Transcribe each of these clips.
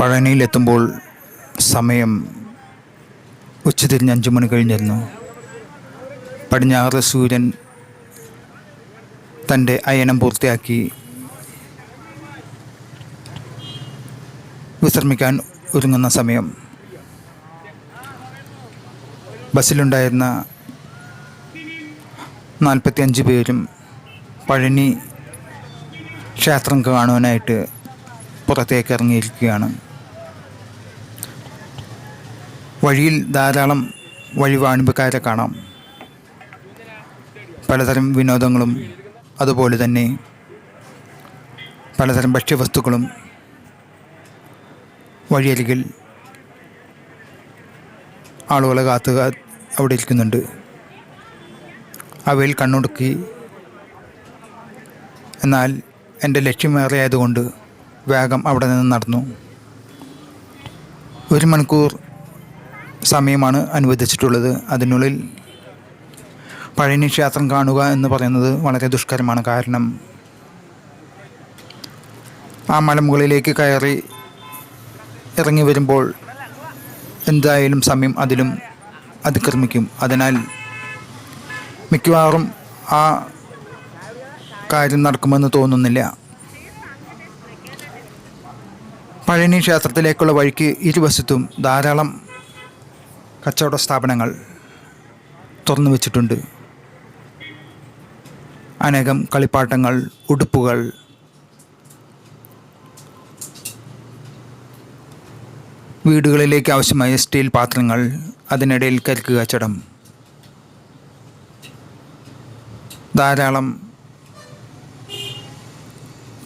പഴനിയിലെത്തുമ്പോൾ സമയം ഉച്ചതിരിഞ്ഞ് അഞ്ച് മണി കഴിഞ്ഞിരുന്നു. പടിഞ്ഞാറ് സൂര്യൻ തന്റെ അയനം പൂർത്തിയാക്കി വിശ്രമിക്കാൻ ഒരുങ്ങുന്ന സമയം. ബസ്സിലുണ്ടായിരുന്ന നാൽപ്പത്തിയഞ്ച് പേരും പഴനി ക്ഷേത്രം കാണുവാനായിട്ട് പുറത്തേക്ക് ഇറങ്ങിയിരിക്കുകയാണ്. വഴിയിൽ ധാരാളം വഴിവാണിപ്പക്കാരെ കാണാം. പലതരം വിനോദങ്ങളും അതുപോലെ തന്നെ പലതരം ഭക്ഷ്യവസ്തുക്കളും വഴിയരികിൽ ആളുകളെ കാത്തുക അവിടെ ഇരിക്കുന്നുണ്ട്. അവയിൽ കണ്ണുടുക്കി. എന്നാൽ എന്റെ ലക്ഷ്യമേറെ ആയതുകൊണ്ട് വേഗം അവിടെ നിന്ന് നടന്നു. ഒരു മണിക്കൂർ സമയമാണ് അനുവദിച്ചിട്ടുള്ളത്. അതിനുള്ളിൽ പഴനി ക്ഷേത്രം കാണുക എന്ന് പറയുന്നത് വളരെ ദുഷ്കരമാണ് കാരണം ആ മലമുകളിലേക്ക് കയറി ഇറങ്ങി വരുമ്പോൾ എന്തായാലും സമയം അതിലും അതിക്രമിക്കും. അതിനാൽ മിക്കവാറും ആ കാര്യം നടക്കുമെന്ന് തോന്നുന്നില്ല. പഴനി ക്ഷേത്രത്തിലേക്കുള്ള വഴിക്ക് ഇരുവശത്തും ധാരാളം കച്ചവട സ്ഥാപനങ്ങൾ തുറന്നു വച്ചിട്ടുണ്ട്. അനേകം കളിപ്പാട്ടങ്ങൾ ഉടുപ്പുകൾ വീടുകളിലേക്ക് ആവശ്യമായ സ്റ്റീൽ പാത്രങ്ങൾ അതിനിടയിൽ കരിക്ക് ചടം ധാരാളം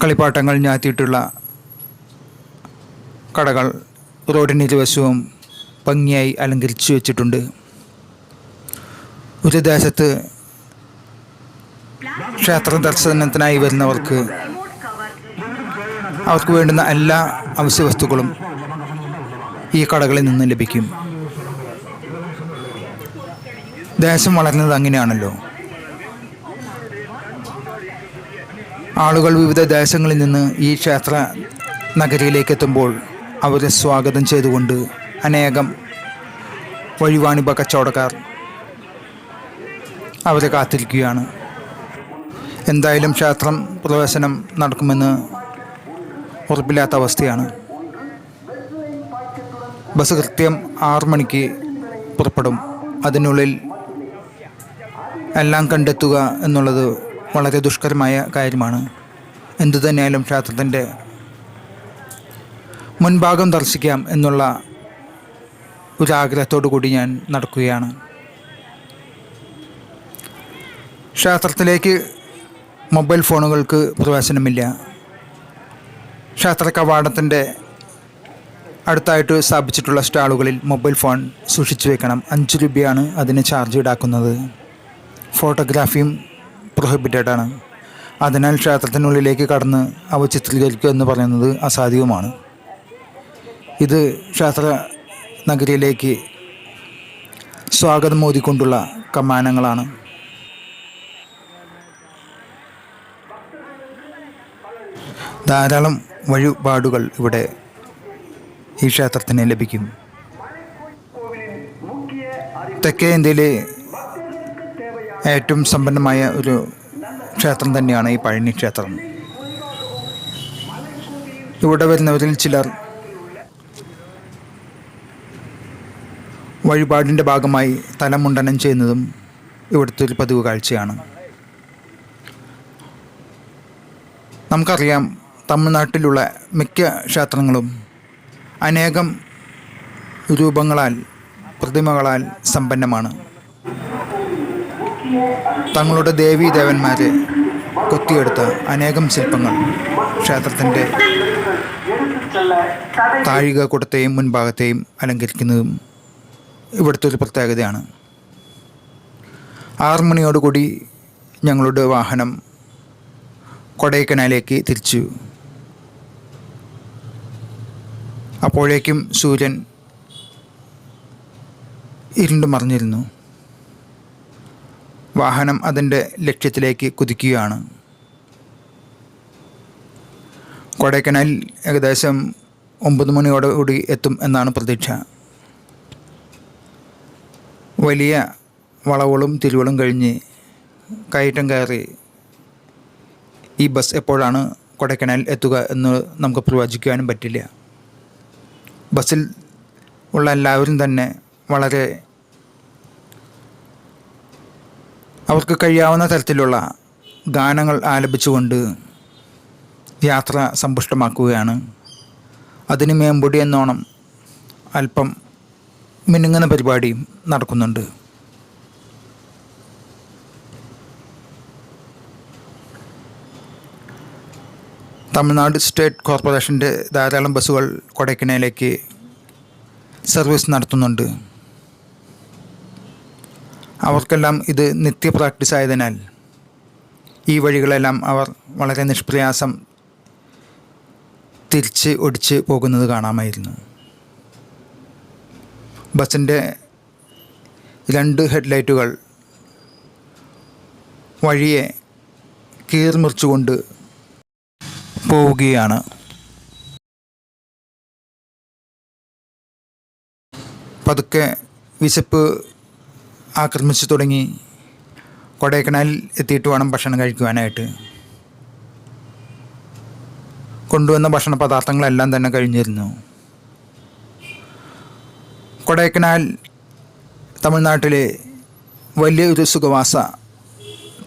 കളിപ്പാട്ടങ്ങൾ ഞാത്തിയിട്ടുള്ള കടകൾ റോഡിന്റെ ഇരുവശവും ഭംഗിയായി അലങ്കരിച്ചു വെച്ചിട്ടുണ്ട്. ഒരു ദേശത്ത് ക്ഷേത്ര ദർശനത്തിനായി വരുന്നവർക്ക് അവർക്ക് വേണ്ടുന്ന എല്ലാ അവശ്യ വസ്തുക്കളും ഈ കടകളിൽ നിന്ന് ലഭിക്കും. ദേശം വളരുന്നത് അങ്ങനെയാണല്ലോ. ആളുകൾ വിവിധ ദേശങ്ങളിൽ നിന്ന് ഈ ക്ഷേത്ര നഗരിയിലേക്ക് എത്തുമ്പോൾ അവരെ സ്വാഗതം ചെയ്തുകൊണ്ട് അനേകം വഴിവാണിഭ കച്ചവടക്കാർ. അവരെ കാത്തിരിക്കുകയാണ്. എന്തായാലും ക്ഷേത്രം പ്രവേശനം നടക്കുമെന്ന് ഉറപ്പില്ലാത്ത അവസ്ഥയാണ്. ബസ് കൃത്യം ആറു മണിക്ക് പുറപ്പെടും. അതിനുള്ളിൽ എല്ലാം കണ്ടെത്തുക എന്നുള്ളത് വളരെ ദുഷ്കരമായ കാര്യമാണ്. എന്തു തന്നെയായാലും ക്ഷേത്രത്തിന്റെ മുൻഭാഗം ദർശിക്കാം എന്നുള്ള ഒരാഗ്രഹത്തോടു കൂടി ഞാൻ നടക്കുകയാണ്. ക്ഷേത്രത്തിലേക്ക് മൊബൈൽ ഫോണുകൾക്ക് പ്രവേശനമില്ല. ക്ഷേത്ര കവാടത്തിന്റെ അടുത്തായിട്ട് സ്ഥാപിച്ചിട്ടുള്ള സ്റ്റാളുകളിൽ മൊബൈൽ ഫോൺ സൂക്ഷിച്ചു വെക്കണം. അഞ്ച് രൂപയാണ് അതിന് ചാർജ് ഈടാക്കുന്നത്. ഫോട്ടോഗ്രാഫിയും പ്രൊഹിബിറ്റഡ് ആണ്. അതിനാൽ ക്ഷേത്രത്തിനുള്ളിലേക്ക് കടന്ന് അവ ചിത്രീകരിക്കുക എന്ന് പറയുന്നത് അസാധ്യവുമാണ്. ഇത് ക്ഷേത്ര നഗരിയിലേക്ക് സ്വാഗതം ഓതിക്കൊണ്ടുള്ള കമാനങ്ങളാണ്. ധാരാളം വഴിപാടുകൾ ഇവിടെ ഈ ക്ഷേത്രത്തിന് ലഭിക്കും. തെക്കേ ഇന്ത്യയിലെ ഏറ്റവും സമ്പന്നമായ ഒരു ക്ഷേത്രം തന്നെയാണ് ഈ പഴനി ക്ഷേത്രം. ഇവിടെ വരുന്നവരിൽ ചിലർ വഴിപാടിന്റെ ഭാഗമായി തലമുണ്ടനം ചെയ്യുന്നതും ഇവിടുത്തെ ഒരു പതിവ് കാഴ്ചയാണ്. നമുക്കറിയാം തമിഴ്നാട്ടിലുള്ള മിക്ക ക്ഷേത്രങ്ങളും അനേകം രൂപങ്ങളാൽ പ്രതിമകളാൽ സമ്പന്നമാണ്. തങ്ങളുടെ ദേവീ ദേവന്മാരെ കൊത്തിയെടുത്ത അനേകം ശില്പങ്ങൾ ക്ഷേത്രത്തിന്റെ താഴിക കുടത്തെയും മുൻഭാഗത്തെയും അലങ്കരിക്കുന്നതും ഇവിടുത്തെ ഒരു പ്രത്യേകതയാണ്. ആറ് മണിയോടുകൂടി ഞങ്ങളുടെ വാഹനം കൊടൈക്കനാലിലേക്ക് തിരിച്ചു. അപ്പോഴേക്കും സൂര്യൻ ഇരുണ്ടു മറിഞ്ഞിരുന്നു. വാഹനം അതിന്റെ ലക്ഷ്യത്തിലേക്ക് കുതിക്കുകയാണ്. കൊടൈക്കനാൽ ഏകദേശം ഒമ്പത് മണിയോടുകൂടി എത്തും എന്നാണ് പ്രതീക്ഷ. വലിയ വളവുകളും തിരിവുകളും കഴിഞ്ഞ് കയറ്റം കയറി ഈ ബസ് എപ്പോഴാണ് കൊടൈക്കനാൽ എത്തുക എന്ന് നമുക്ക് പ്രവചിക്കുവാനും പറ്റില്ല. ബസ്സിൽ ഉള്ള എല്ലാവരും തന്നെ വളരെ അവർക്ക് കഴിയാവുന്ന തരത്തിലുള്ള ഗാനങ്ങൾ ആലപിച്ചുകൊണ്ട് യാത്ര സമ്പുഷ്ടമാക്കുകയാണ്. അതിന് മേമ്പൊടി എന്നോണം അല്പം മിനുങ്ങുന്ന പരിപാടിയും നടക്കുന്നുണ്ട്. തമിഴ്നാട് സ്റ്റേറ്റ് കോർപ്പറേഷന്റെ ധാരാളം ബസ്സുകൾ കൊടൈക്കനാലിലേക്ക് സർവീസ് നടത്തുന്നുണ്ട്. അവർക്കെല്ലാം ഇത് നിത്യ പ്രാക്ടീസ് ആയതിനാൽ ഈ വഴികളെല്ലാം അവർ വളരെ നിഷ്പ്രയാസം തിരിച്ച് ഒടിച്ച് പോകുന്നത് കാണാമായിരുന്നു. ബസ്സിന്റെ രണ്ട് ഹെഡ്ലൈറ്റുകൾ വഴിയെ കീർമുറിച്ചുകൊണ്ട് പോവുകയാണ്. പതുക്കെ വിശപ്പ് ആക്രമിച്ചു തുടങ്ങി. കൊടൈക്കനാലിൽ എത്തിയിട്ട് വേണം ഭക്ഷണം കഴിക്കുവാനായിട്ട്. കൊണ്ടുവന്ന ഭക്ഷണ പദാർത്ഥങ്ങളെല്ലാം തന്നെ കഴിഞ്ഞിരുന്നു. കൊടൈക്കനാൽ തമിഴ്നാട്ടിലെ വലിയൊരു സുഖവാസ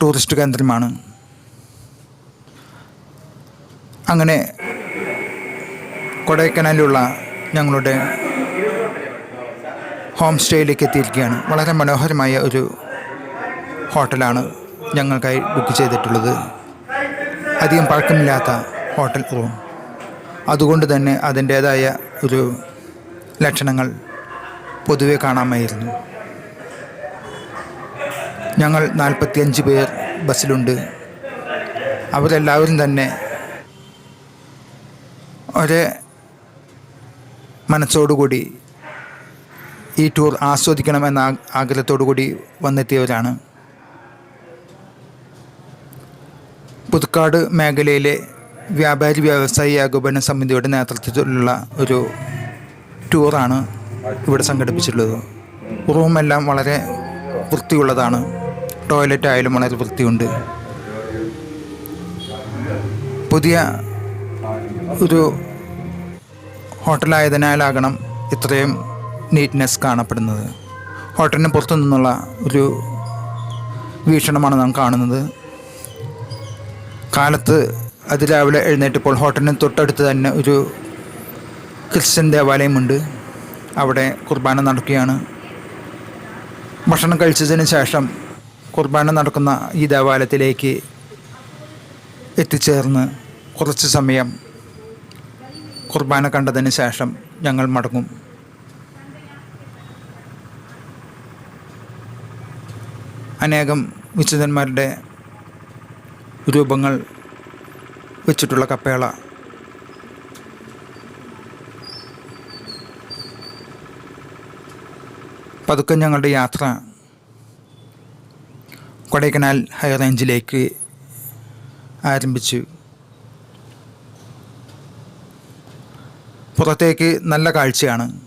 ടൂറിസ്റ്റ് കേന്ദ്രമാണ്. അങ്ങനെ കൊടൈക്കനാലിലുള്ള ഞങ്ങളുടെ ഹോം സ്റ്റേയിലേക്ക് എത്തിയിരിക്കുകയാണ്. വളരെ മനോഹരമായ ഒരു ഹോട്ടലാണ് ഞങ്ങൾക്കായി ബുക്ക് ചെയ്തിട്ടുള്ളത്. അധികം പഴക്കമില്ലാത്ത ഹോട്ടൽ റൂം. അതുകൊണ്ട് തന്നെ അതിന്റേതായ ഒരു ലക്ഷണങ്ങൾ പൊതുവെ കാണാമായിരുന്നു. ഞങ്ങൾ നാൽപ്പത്തിയഞ്ച് പേർ ബസ്സിലുണ്ട്. അവരെല്ലാവരും തന്നെ ഒരേ മനസ്സോടുകൂടി ഈ ടൂർ ആസ്വദിക്കണമെന്ന ആഗ്രഹത്തോടുകൂടി ആഗ്രഹത്തോടു കൂടി വന്നെത്തിയവരാണ്. പുതുക്കാട് മേഖലയിലെ വ്യാപാരി വ്യവസായി ഏകോപന സമിതിയുടെ നേതൃത്വത്തിലുള്ള ഒരു ടൂറാണ് ഇവിടെ സംഘടിപ്പിച്ചിട്ടുള്ളത്. റൂമെല്ലാം വളരെ വൃത്തിയുള്ളതാണ്. ടോയ്ലറ്റ് ആയാലും വളരെ വൃത്തിയുണ്ട്. പുതിയ ഒരു ഹോട്ടലായതിനാലാകണം ഇത്രയും നീറ്റ്നെസ് കാണപ്പെടുന്നത്. ഹോട്ടലിന് പുറത്തു നിന്നുള്ള ഒരു വീക്ഷണമാണ് നാം കാണുന്നത്. കാലത്ത് അതിരാവിലെ എഴുന്നേറ്റപ്പോൾ ഹോട്ടലിന് തൊട്ടടുത്ത് തന്നെ ഒരു ക്രിസ്ത്യൻ ദേവാലയമുണ്ട്. അവിടെ കുർബാന നടക്കുകയാണ്. ഭക്ഷണം കഴിച്ചതിന് ശേഷം കുർബാന നടക്കുന്ന ഈ ദേവാലയത്തിലേക്ക് എത്തിച്ചേർന്ന് കുറച്ച് സമയം കുർബാന കണ്ടതിന് ശേഷം ഞങ്ങൾ മടങ്ങും. അനേകം വിശുദ്ധന്മാരുടെ രൂപങ്ങൾ വെച്ചിട്ടുള്ള കപ്പേള പതുക്കെ ഞങ്ങളുടെ യാത്ര കൊടൈക്കനാൽ ഹൈ റേഞ്ചിലേക്ക് ആരംഭിച്ചു. പുറത്തേക്ക് നല്ല കാഴ്ചയാണ്.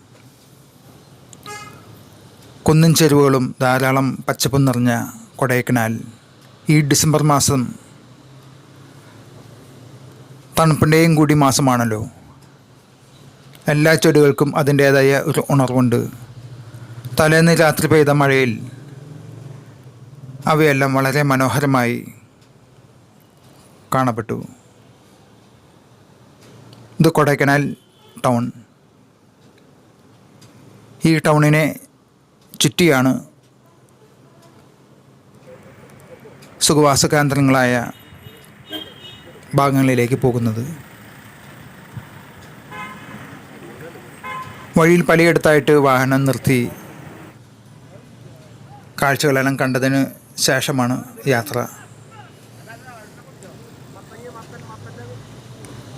കുന്നിൻ ചെരുവുകളും ധാരാളം പച്ചപ്പും നിറഞ്ഞ കൊടൈക്കനാൽ ഈ ഡിസംബർ മാസം തണുപ്പിന്റെയും കൂടി മാസമാണല്ലോ. എല്ലാ ചെടികൾക്കും അതിന്റേതായ ഒരു ഉണർവുണ്ട്. തലേന്ന് രാത്രി പെയ്ത മഴയിൽ അവയെല്ലാം വളരെ മനോഹരമായി കാണപ്പെട്ടു. ഇത് കൊടൈക്കനാൽ ടൗൺ. ഈ ടൗണിനെ ചുറ്റിയാണ് സുഖവാസ കേന്ദ്രങ്ങളായ ഭാഗങ്ങളിലേക്ക് പോകുന്നത്. വഴിയിൽ പലയിടത്തായിട്ട് വാഹനം നിർത്തി കാഴ്ചകളെല്ലാം കണ്ടതിന് ശേഷമാണ് യാത്ര.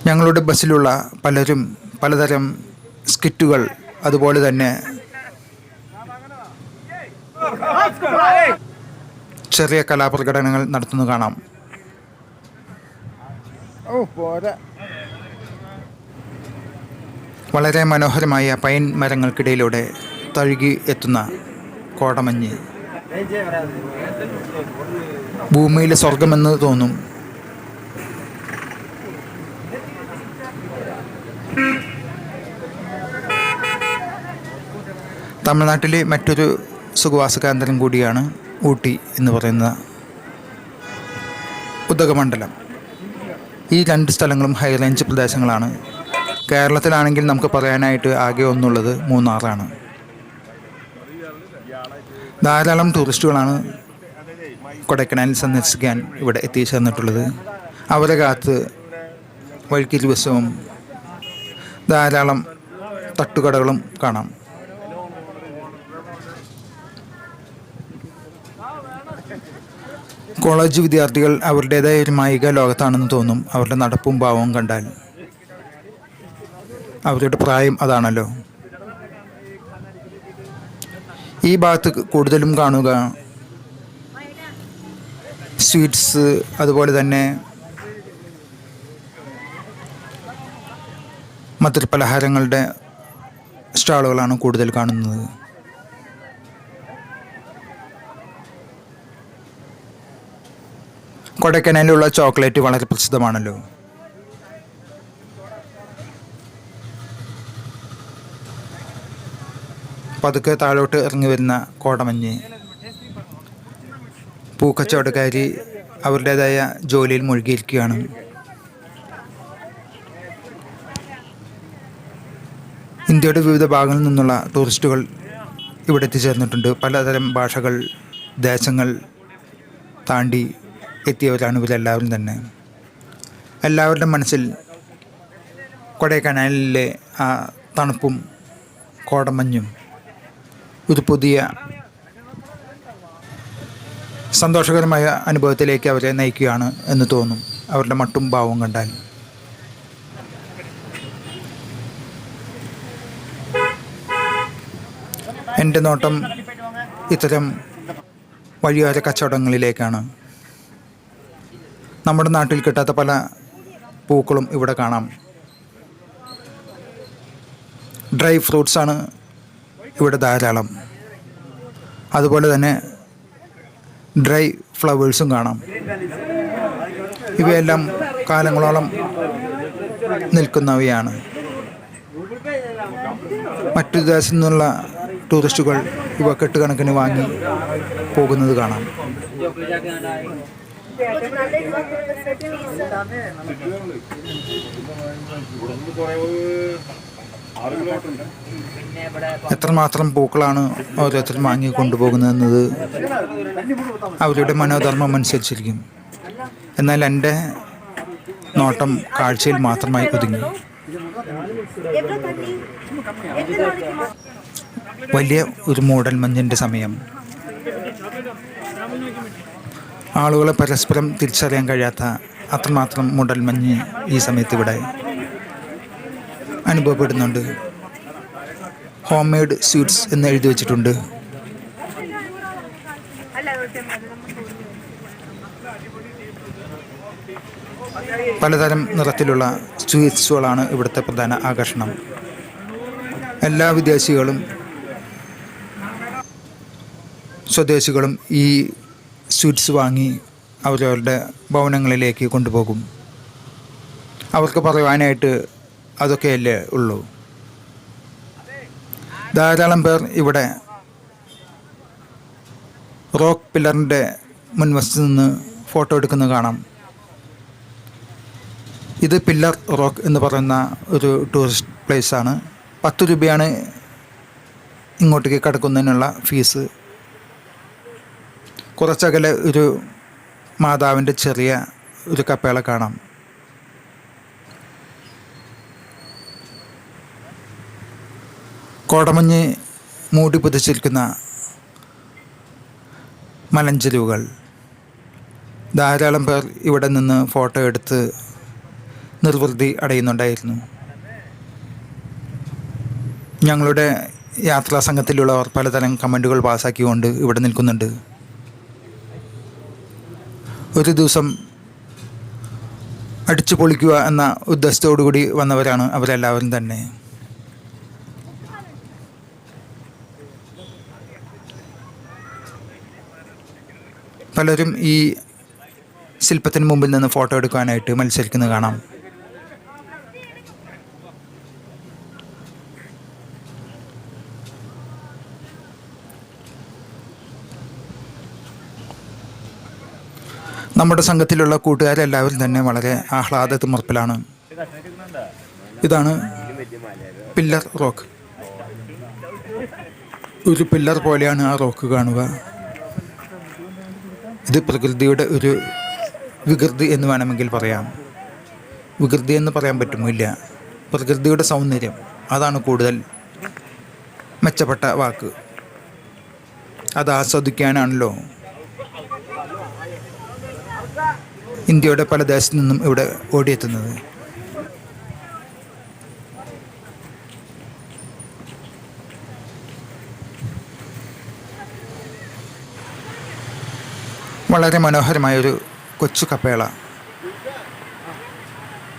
ഞങ്ങളുടെ ബസ്സിലുള്ള പലരും പലതരം സ്കിറ്റുകൾ അതുപോലെ തന്നെ ചെറിയ കലാപ്രകടനങ്ങൾ നടത്തുന്നു കാണാം. വളരെ മനോഹരമായ പൈൻ മരങ്ങൾക്കിടയിലൂടെ തഴുകി എത്തുന്ന കോടമഞ്ഞ്. ഭൂമിയിലെ സ്വർഗമെന്ന് തോന്നും. തമിഴ്നാട്ടിലെ മറ്റൊരു സുഖവാസ കേന്ദ്രം കൂടിയാണ് ഊട്ടി എന്ന് പറയുന്ന ഉദകമണ്ഡലം. ഈ രണ്ട് സ്ഥലങ്ങളും ഹൈ റേഞ്ച് പ്രദേശങ്ങളാണ്. കേരളത്തിലാണെങ്കിൽ നമുക്ക് പറയാനായിട്ട് ആകെ ഒന്നുള്ളത് മൂന്നാറാണ്. ധാരാളം ടൂറിസ്റ്റുകളാണ് കൊടൈക്കനാലിൽ സന്ദർശിക്കാൻ ഇവിടെ എത്തിച്ചേർന്നിട്ടുള്ളത്. അവരെ കാത്ത് വഴിക്ക് ദിവസവും ധാരാളം തട്ടുകടകളും കാണാം. കോളേജ് വിദ്യാർത്ഥികൾ അവരുടേതായ ഒരു മായിക ലോകത്താണെന്ന് തോന്നും. അവരുടെ നടപ്പും ഭാവവും കണ്ടാൽ അവരുടെ പ്രായം അതാണല്ലോ. ഈ ഭാഗത്ത് കൂടുതലും കാണുക. സ്വീറ്റ്സ് അതുപോലെ തന്നെ മധുര പലഹാരങ്ങളുടെ സ്റ്റാളുകളാണ് കൂടുതൽ കാണുന്നത്. കൊടൈക്കനാലിലുള്ള ചോക്ലേറ്റ് വളരെ പ്രസിദ്ധമാണല്ലോ. പതുക്കെ താഴോട്ട് ഇറങ്ങി വരുന്ന കോടമഞ്ഞ്. പൂക്കച്ചവടക്കാരി അവരുടേതായ ജോലിയിൽ മുഴുകിയിരിക്കുകയാണ്. ഇന്ത്യയുടെ വിവിധ ഭാഗങ്ങളിൽ നിന്നുള്ള ടൂറിസ്റ്റുകൾ ഇവിടെ എത്തിച്ചേർന്നിട്ടുണ്ട്. പലതരം ഭാഷകൾ ദേശങ്ങൾ താണ്ടി എത്തിയവരാണ് ഇവരെല്ലാവരും തന്നെ. എല്ലാവരുടെ മനസ്സിൽ കൊടൈക്കനാലിലെ ആ തണുപ്പും കോടമഞ്ഞും ഒരു പുതിയ സന്തോഷകരമായ അനുഭവത്തിലേക്ക് അവരെ നയിക്കുകയാണ് എന്ന് തോന്നും. അവരുടെ മട്ടും ഭാവവും കണ്ടാൽ. എന്റെ നോട്ടം ഇത്തരം വഴിയോര കച്ചവടങ്ങളിലേക്കാണ്. നമ്മുടെ നാട്ടിൽ കിട്ടാത്ത പല പൂക്കളും ഇവിടെ കാണാം. ഡ്രൈ ഫ്രൂട്ട്സാണ് ഇവിടെ ധാരാളം. അതുപോലെ തന്നെ ഡ്രൈ ഫ്ലവേഴ്സും കാണാം. ഇവയെല്ലാം കാലങ്ങളോളം നിൽക്കുന്നവയാണ്. മറ്റു ദേശത്തു നിന്നുള്ള ടൂറിസ്റ്റുകൾ ഇവ കെട്ടുകണക്കിന് വാങ്ങി പോകുന്നത് കാണാം. എത്രമാത്രം പൂക്കളാണ് ഓരോരുത്തരും വാങ്ങി കൊണ്ടുപോകുന്നതെന്നത് അവരുടെ മനോധർമ്മം അനുസരിച്ചിരിക്കും. എന്നാൽ എന്റെ നോട്ടം കാഴ്ചയിൽ മാത്രമായി ഒതുങ്ങി. വലിയ ഒരു മൂടൽ മഞ്ഞിന്റെ സമയം. ആളുകളെ പരസ്പരം തിരിച്ചറിയാൻ കഴിയാത്ത അത്രമാത്രം മൂടൽ മഞ്ഞ് ഈ സമയത്ത് ഇവിടെ അനുഭവപ്പെടുന്നുണ്ട്. ഹോം മെയ്ഡ് സ്വീറ്റ്സ് എന്ന് എഴുതി വെച്ചിട്ടുണ്ട്. പലതരം നിറത്തിലുള്ള സ്വീറ്റ്സുകളാണ് ഇവിടുത്തെ പ്രധാന ആകർഷണം. എല്ലാ വിദേശികളും സ്വദേശികളും ഈ സ്വീറ്റ്സ് വാങ്ങി അവരവരുടെ ഭവനങ്ങളിലേക്ക് കൊണ്ടുപോകും. അവർക്ക് പറയുവാനായിട്ട് അതൊക്കെയല്ലേ ഉള്ളൂ. ധാരാളം പേർ ഇവിടെ റോക്ക് പില്ലറിന്റെ മുൻവശത്ത് നിന്ന് ഫോട്ടോ എടുക്കുന്നത് കാണാം. ഇത് പില്ലർ റോക്ക് എന്ന് പറയുന്ന ഒരു ടൂറിസ്റ്റ് പ്ലേസ് ആണ്. പത്ത് രൂപയാണ് ഇങ്ങോട്ടേക്ക് കടക്കുന്നതിനുള്ള ഫീസ്. കുറച്ചകലെ ഒരു മാതാവിന്റെ ചെറിയ ഒരു കപ്പേള കാണാം. കോടമഞ്ഞ് മൂടി പുതച്ചിരിക്കുന്ന മലഞ്ചെരുവുകൾ. ധാരാളം പേർ ഇവിടെ നിന്ന് ഫോട്ടോ എടുത്ത് നിർവൃതി അടയുന്നുണ്ടായിരുന്നു. ഞങ്ങളുടെ യാത്രാ സംഘത്തിലുള്ളവർ പലതരം കമന്റുകൾ പാസ്സാക്കിക്കൊണ്ട് ഇവിടെ നിൽക്കുന്നുണ്ട്. ഒരു ദിവസം അടിച്ചു പൊളിക്കുക എന്ന ഉദ്ദേശത്തോടു കൂടി വന്നവരാണ് അവരെല്ലാവരും തന്നെ. പലരും ഈ ശില്പത്തിന് മുമ്പിൽ നിന്ന് ഫോട്ടോ എടുക്കാനായിട്ട് മത്സരിക്കുന്നത് കാണാം. നമ്മുടെ സംഘത്തിലുള്ള കൂട്ടുകാരെല്ലാവരും തന്നെ വളരെ ആഹ്ലാദ തുമർപ്പിലാണ് ഇതാണ് പില്ലർ റോക്ക്. ഒരു പില്ലർ പോലെയാണ് ആ റോക്ക് കാണുക. ഇത് പ്രകൃതിയുടെ ഒരു വികൃതി എന്ന് വേണമെങ്കിൽ പറയാം. വികൃതി എന്ന് പറയാൻ പറ്റുമില്ല. പ്രകൃതിയുടെ സൗന്ദര്യം അതാണ് കൂടുതൽ മെച്ചപ്പെട്ട വാക്ക്. അത് ആസ്വദിക്കാനാണല്ലോ. ഇന്ത്യയുടെ പല ദേശത്തു നിന്നും ഇവിടെ ഓടിയെത്തുന്നത്. വളരെ മനോഹരമായൊരു കൊച്ചു കപ്പേള.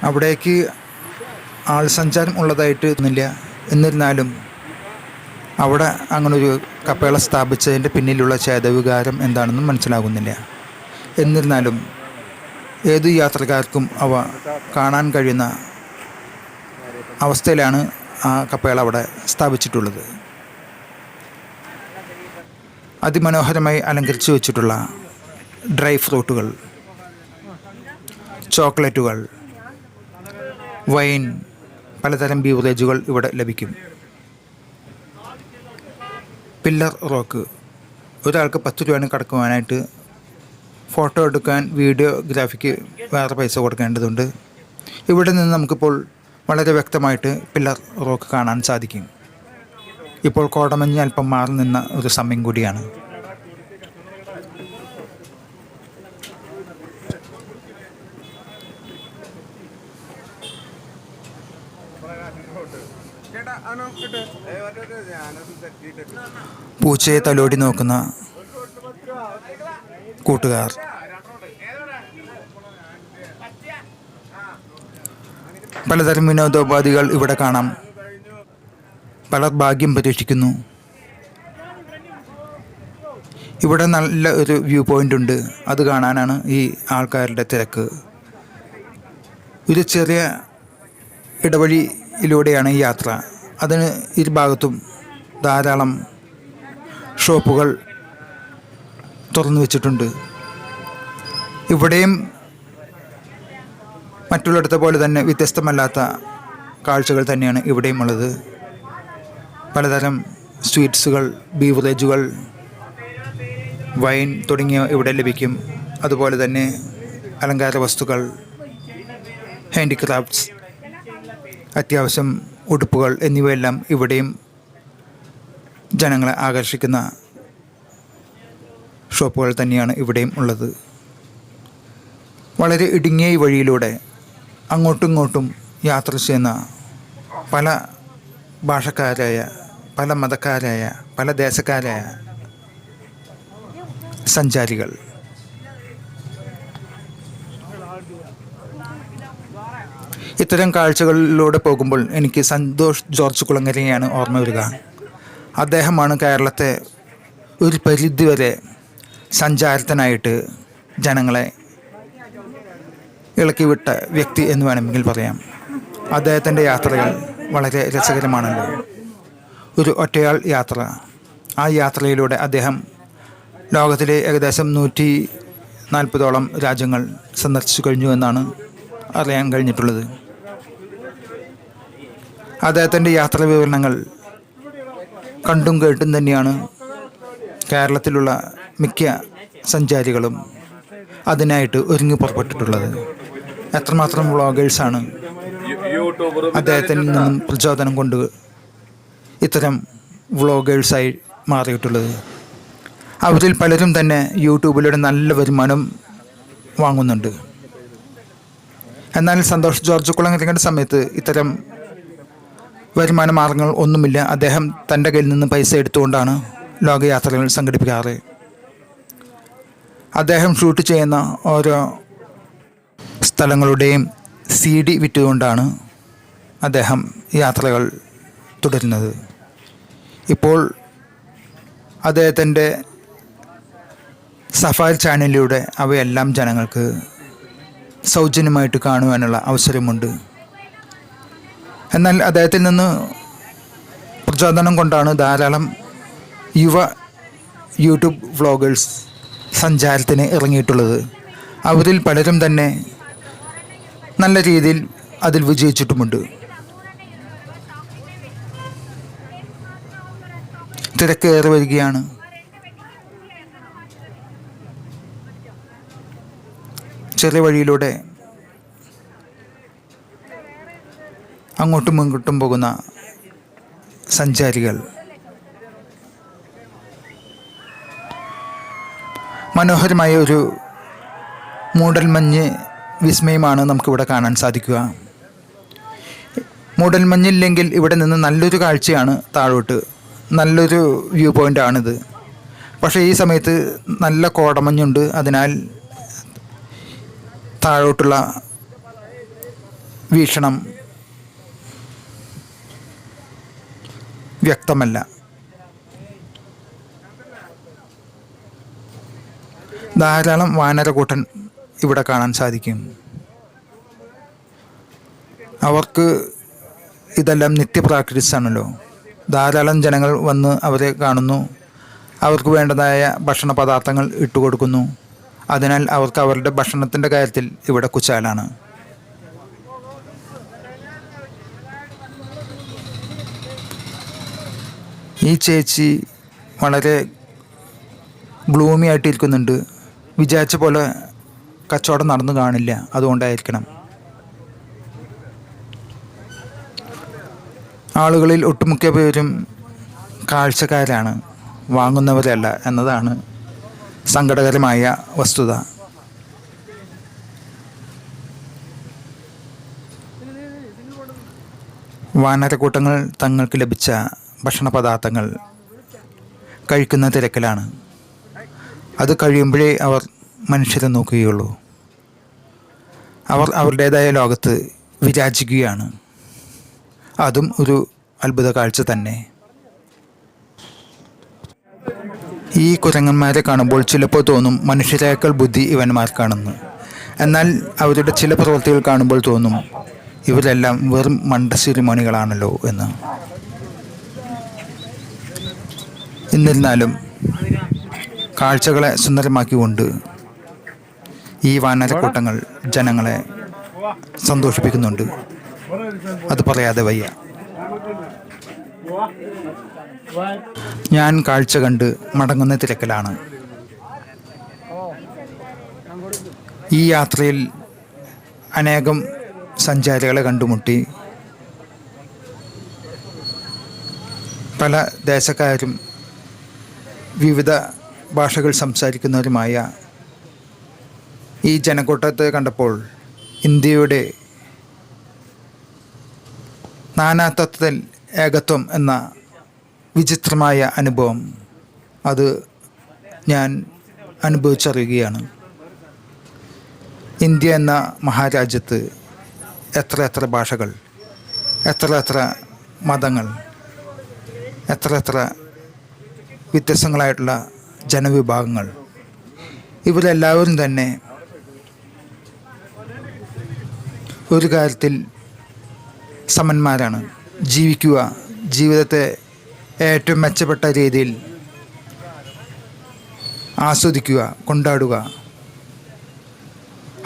അവിടേക്ക് ആൾ സഞ്ചാരം ഉള്ളതായിട്ട് തോന്നില്ല എന്നിരുന്നാലും അവിടെ അങ്ങനൊരു കപ്പേള സ്ഥാപിച്ചതിന്റെ പിന്നിലുള്ള ചേതവികാരം എന്താണെന്നും മനസ്സിലാകുന്നില്ല. എന്നിരുന്നാലും ഏതു യാത്രക്കാർക്കും അവ കാണാൻ കഴിയുന്ന അവസ്ഥയിലാണ് ആ കപ്പേള അവിടെ സ്ഥാപിച്ചിട്ടുള്ളത്. അതിമനോഹരമായി അലങ്കരിച്ചു വെച്ചിട്ടുള്ള ഡ്രൈ ഫ്രൂട്ടുകൾ ചോക്ലേറ്റുകൾ വൈൻ പലതരം ബീവറേജുകൾ ഇവിടെ ലഭിക്കും. Pillar rock. ഒരാൾക്ക് പത്ത് രൂപയാണ് കടക്കുവാനായിട്ട് ഫോട്ടോ എടുക്കാൻ വീഡിയോഗ്രാഫിക്ക് വേറെ പൈസ കൊടുക്കേണ്ടതുണ്ട്. ഇവിടെ നിന്ന് നമുക്കിപ്പോൾ വളരെ വ്യക്തമായിട്ട് പില്ലർ റോക്ക് കാണാൻ സാധിക്കും. ഇപ്പോൾ കോടമഞ്ഞ് അല്പം മാറി നിന്ന ഒരു സമയം കൂടിയാണ്. പൂച്ചയെ തലോടി നോക്കുന്ന കൂട്ടുകാർ. പലതരം വിനോദോപാധികൾ ഇവിടെ കാണാം. പലർ ഭാഗ്യം പരീക്ഷിക്കുന്നു ഇവിടെ നല്ല ഒരു വ്യൂ പോയിന്റ് ഉണ്ട്. അത് കാണാനാണ് ഈ ആൾക്കാരുടെ തിരക്ക്. ഒരു ചെറിയ ഇടവഴിയിലൂടെയാണ് ഈ യാത്ര. അതിന് ഇരുഭാഗത്തും ധാരാളം ഷോപ്പുകൾ തുറന്നു വെച്ചിട്ടുണ്ട്. ഇവിടെയും മറ്റുള്ളിടത്തെ പോലെ തന്നെ വ്യത്യസ്തമല്ലാത്ത കാഴ്ചകൾ തന്നെയാണ് ഇവിടെയും ഉള്ളത്. പലതരം സ്വീറ്റ്സുകൾ ബീവറേജുകൾ വൈൻ തുടങ്ങിയ ഇവിടെ ലഭിക്കും. അതുപോലെ തന്നെ അലങ്കാര വസ്തുക്കൾ ഹാൻഡിക്രാഫ്റ്റ്സ് അത്യാവശ്യം ഉടുപ്പുകൾ എന്നിവയെല്ലാം ഇവിടെയും ജനങ്ങളെ ആകർഷിക്കുന്ന ഷോപ്പുകൾ തന്നെയാണ് ഇവിടെയും ഉള്ളത്. വളരെ ഇടുങ്ങിയ വഴിയിലൂടെ അങ്ങോട്ടും ഇങ്ങോട്ടും യാത്ര ചെയ്യുന്ന പല ഭാഷക്കാരായ പല മതക്കാരായ പല ദേശക്കാരായ സഞ്ചാരികൾ ഇത്തരം കാഴ്ചകളിലൂടെ പോകുമ്പോൾ എനിക്ക് സന്തോഷ് ജോർജ് കുളങ്ങരയാണ് ഓർമ്മ വരിക. അദ്ദേഹമാണ് കേരളത്തെ ഒരു പരിധിവരെ സഞ്ചാരത്തിനായിട്ട് ജനങ്ങളെ ഇളക്കിവിട്ട വ്യക്തി എന്ന് വേണമെങ്കിൽ പറയാം. അദ്ദേഹത്തിന്റെ യാത്രകൾ വളരെ രസകരമാണല്ലോ. ഒരു ഒറ്റയാൾ യാത്ര. ആ യാത്രയിലൂടെ അദ്ദേഹം ലോകത്തിലെ ഏകദേശം നൂറ്റി നാൽപ്പതോളം രാജ്യങ്ങൾ സന്ദർശിച്ചു കഴിഞ്ഞു എന്നാണ് അറിയാൻ കഴിഞ്ഞിട്ടുള്ളത്. അദ്ദേഹത്തിന്റെ യാത്രാ വിവരണങ്ങൾ കണ്ടും കേട്ടും തന്നെയാണ് കേരളത്തിലുള്ള മിക്ക സഞ്ചാരികളും അതിനായിട്ട് ഒരുങ്ങി പുറപ്പെട്ടിട്ടുള്ളത്. എത്രമാത്രം വ്ളോഗേഴ്സാണ് അദ്ദേഹത്തിൽ നിന്നും പ്രചോദനം കൊണ്ട് ഇത്തരം വ്ളോഗേഴ്സായി മാറിയിട്ടുള്ളത്. അവരിൽ പലരും തന്നെ യൂട്യൂബിലൂടെ നല്ല വരുമാനം വാങ്ങുന്നുണ്ട്. എന്നാൽ സന്തോഷ് ജോർജ് കുളങ്ങിറങ്ങേണ്ട സമയത്ത് ഇത്തരം വരുമാന മാർഗങ്ങൾ ഒന്നുമില്ല. അദ്ദേഹം തന്റെ കയ്യിൽ നിന്ന് പൈസ എടുത്തുകൊണ്ടാണ് ലോകയാത്രകൾ സംഘടിപ്പിക്കാറ്. അദ്ദേഹം ഷൂട്ട് ചെയ്യുന്ന ഓരോ സ്ഥലങ്ങളുടെയും സി ഡി വിറ്റുകൊണ്ടാണ് അദ്ദേഹം യാത്രകൾ തുടരുന്നത്. ഇപ്പോൾ അദ്ദേഹത്തിന്റെ സഫാൽ ചാനലിലൂടെ അവയെല്ലാം ജനങ്ങൾക്ക് സൗജന്യമായിട്ട് കാണുവാനുള്ള അവസരമുണ്ട്. എന്നാൽ അദ്ദേഹത്തിൽ നിന്ന് പ്രചോദനം കൊണ്ടാണ് ധാരാളം യുവ യൂട്യൂബ് വ്ളോഗേഴ്സ് സഞ്ചാരത്തിന് ഇറങ്ങിയിട്ടുള്ളത്. അവരിൽ പലരും തന്നെ നല്ല രീതിയിൽ അതിൽ വിജയിച്ചിട്ടുമുണ്ട്. തിരക്കേറി വരികയാണ്. ചെറിയ വഴിയിലൂടെ അങ്ങോട്ടും ഇങ്ങോട്ടും പോകുന്ന സഞ്ചാരികൾ. മനോഹരമായ ഒരു മൂടൽമഞ്ഞ് വിസ്മയമാണ് നമുക്കിവിടെ കാണാൻ സാധിക്കുക. മൂടൽമഞ്ഞില്ലെങ്കിൽ ഇവിടെ നിന്ന് നല്ലൊരു കാഴ്ചയാണ് താഴോട്ട്. നല്ലൊരു വ്യൂ പോയിന്റാണിത് പക്ഷേ ഈ സമയത്ത് നല്ല കോടമഞ്ഞുണ്ട്. അതിനാൽ താഴോട്ടുള്ള വീക്ഷണം വ്യക്തമല്ല. ധാരാളം വാനരകൂട്ടൻ ഇവിടെ കാണാൻ സാധിക്കും. അവർക്ക് ഇതെല്ലാം നിത്യ പ്രാക്ടീസ് ആണല്ലോ ധാരാളം ജനങ്ങൾ വന്ന് അവരെ കാണുന്നു. അവർക്ക് വേണ്ടതായ ഭക്ഷണ പദാർത്ഥങ്ങൾ ഇട്ടുകൊടുക്കുന്നു. അതിനാൽ അവർക്ക് അവരുടെ ഭക്ഷണത്തിന്റെ കാര്യത്തിൽ ഇവിടെ കുച്ചാലാണ് ഈ ചേച്ചി വളരെ ഗ്ലൂമി ആയിട്ടിരിക്കുന്നുണ്ട് വിചാരിച്ച പോലെ കച്ചവടം നടന്നു കാണില്ല. അതുകൊണ്ടായിരിക്കണം. ആളുകളിൽ ഒട്ടുമുക്ക പേരും കാഴ്ചക്കാരാണ്. വാങ്ങുന്നവരല്ല എന്നതാണ് സങ്കടകരമായ വസ്തുത. വാനരക്കൂട്ടങ്ങൾ തങ്ങൾക്ക് ലഭിച്ച ഭക്ഷണ പദാർത്ഥങ്ങൾ കഴിക്കുന്ന തിരക്കിലാണ്. അത് കഴിയുമ്പോഴേ അവർ മനുഷ്യരെ നോക്കുകയുള്ളൂ. അവർ അവരുടേതായ ലോകത്ത് വിരാജിക്കുകയാണ്. അതും ഒരു അത്ഭുത കാഴ്ച തന്നെ. ഈ കുരങ്ങന്മാരെ കാണുമ്പോൾ ചിലപ്പോൾ തോന്നും മനുഷ്യരേക്കാൾ ബുദ്ധി ഇവന്മാർക്കാണെന്ന് എന്നാൽ അവരുടെ ചില പ്രവൃത്തികൾ കാണുമ്പോൾ തോന്നും ഇവരെല്ലാം വെറും മണ്ടശിരിമണികളാണല്ലോ എന്ന്. എന്നിരുന്നാലും കാഴ്ചകളെ സുന്ദരമാക്കിക്കൊണ്ട് ഈ വാനരക്കൂട്ടങ്ങൾ ജനങ്ങളെ സന്തോഷിപ്പിക്കുന്നുണ്ട്. അത് പറയാതെ വയ്യ. ഞാൻ കാഴ്ച കണ്ട് മടങ്ങുന്ന തിരക്കിലാണ്. ഈ യാത്രയിൽ അനേകം സഞ്ചാരികളെ കണ്ടുമുട്ടി. പല ദേശക്കാരും വിവിധ ഭാഷകൾ സംസാരിക്കുന്നവരുമായ ഈ ജനക്കൂട്ടത്തെ കണ്ടപ്പോൾ ഇന്ത്യയുടെ നാനാത്വത്തിൽ ഏകത്വം എന്ന വിചിത്രമായ അനുഭവം അത് ഞാൻ അനുഭവിച്ചറിയുകയാണ്. ഇന്ത്യ എന്ന മഹാരാജ്യത്ത് എത്ര എത്ര ഭാഷകൾ എത്ര എത്ര മതങ്ങൾ എത്ര എത്ര വ്യത്യസ്തങ്ങളായിട്ടുള്ള ജനവിഭാഗങ്ങൾ. ഇവരെല്ലാവരും തന്നെ ഒരു കാര്യത്തിൽ സമന്മാരാണ്. ജീവിക്കുക ജീവിതത്തെ ഏറ്റവും മെച്ചപ്പെട്ട രീതിയിൽ ആസ്വദിക്കുക കൊണ്ടാടുക.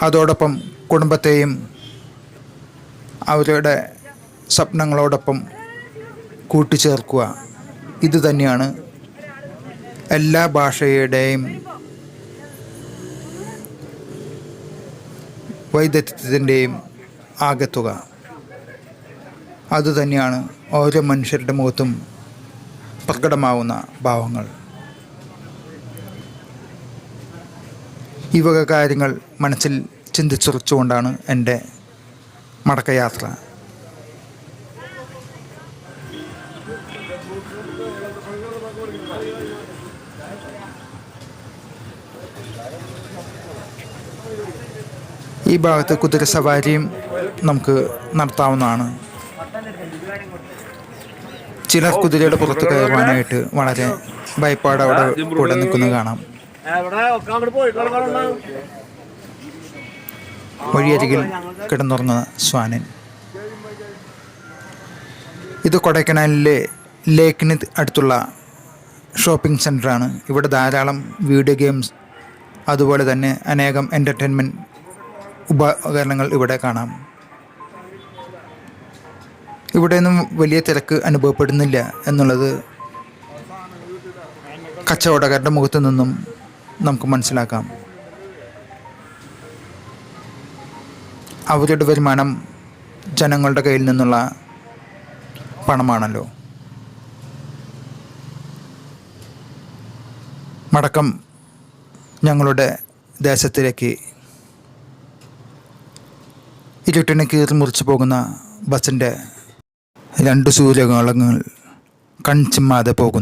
അതോടൊപ്പം കുടുംബത്തെയും അവരുടെ സ്വപ്നങ്ങളോടൊപ്പം കൂട്ടിച്ചേർക്കുക. ഇത് തന്നെയാണ് എല്ലാ ഭാഷയുടെയും വൈദഗ്ധ്യത്തിന്റെയും ആകെത്തുക. അതുതന്നെയാണ് ഓരോ മനുഷ്യരുടെ മുഖത്തും പ്രകടമാവുന്ന ഭാവങ്ങൾ. ഈ വക കാര്യങ്ങൾ മനസ്സിൽ ചിന്തിച്ചുറച്ചുകൊണ്ടാണ് എന്റെ മടക്കയാത്ര. ഈ ഭാഗത്ത് കുതിര സവാരിയും നമുക്ക് നടത്താവുന്നതാണ്. ചിലർ കുതിരയുടെ പുറത്ത് കയറുവാനായിട്ട് വളരെ ഭയപ്പാട് അവിടെ കൂടെ നിൽക്കുന്നത് കാണാം. വഴിയരികിൽ കിടന്നുറങ്ങ സ്വാനൻ. ഇത് കൊടൈക്കനാലിലെ ലേക്കിന് അടുത്തുള്ള ഷോപ്പിംഗ് സെന്ററാണ് ഇവിടെ ധാരാളം വീഡിയോ ഗെയിംസ് അതുപോലെ തന്നെ അനേകം എന്റർടൈൻമെന്റ് ഉപകരണങ്ങൾ ഇവിടെ കാണാം. ഇവിടെയൊന്നും വലിയ തിരക്ക് അനുഭവപ്പെടുന്നില്ല എന്നുള്ളത് കച്ചവടക്കാരുടെ മുഖത്തു നിന്നും നമുക്ക് മനസ്സിലാക്കാം. അവരുടെ വരുമാനം ജനങ്ങളുടെ കയ്യിൽ നിന്നുള്ള പണമാണല്ലോ. മടക്കം ഞങ്ങളുടെ ദേശത്തിലേക്ക് ഇരുട്ടിനെ കീറി മുറിച്ചു പോകുന്ന ബസ്സിന്റെ രണ്ട് സൂര്യകോളങ്ങൾ കൺചിമ്മാതെ പോകുന്നു.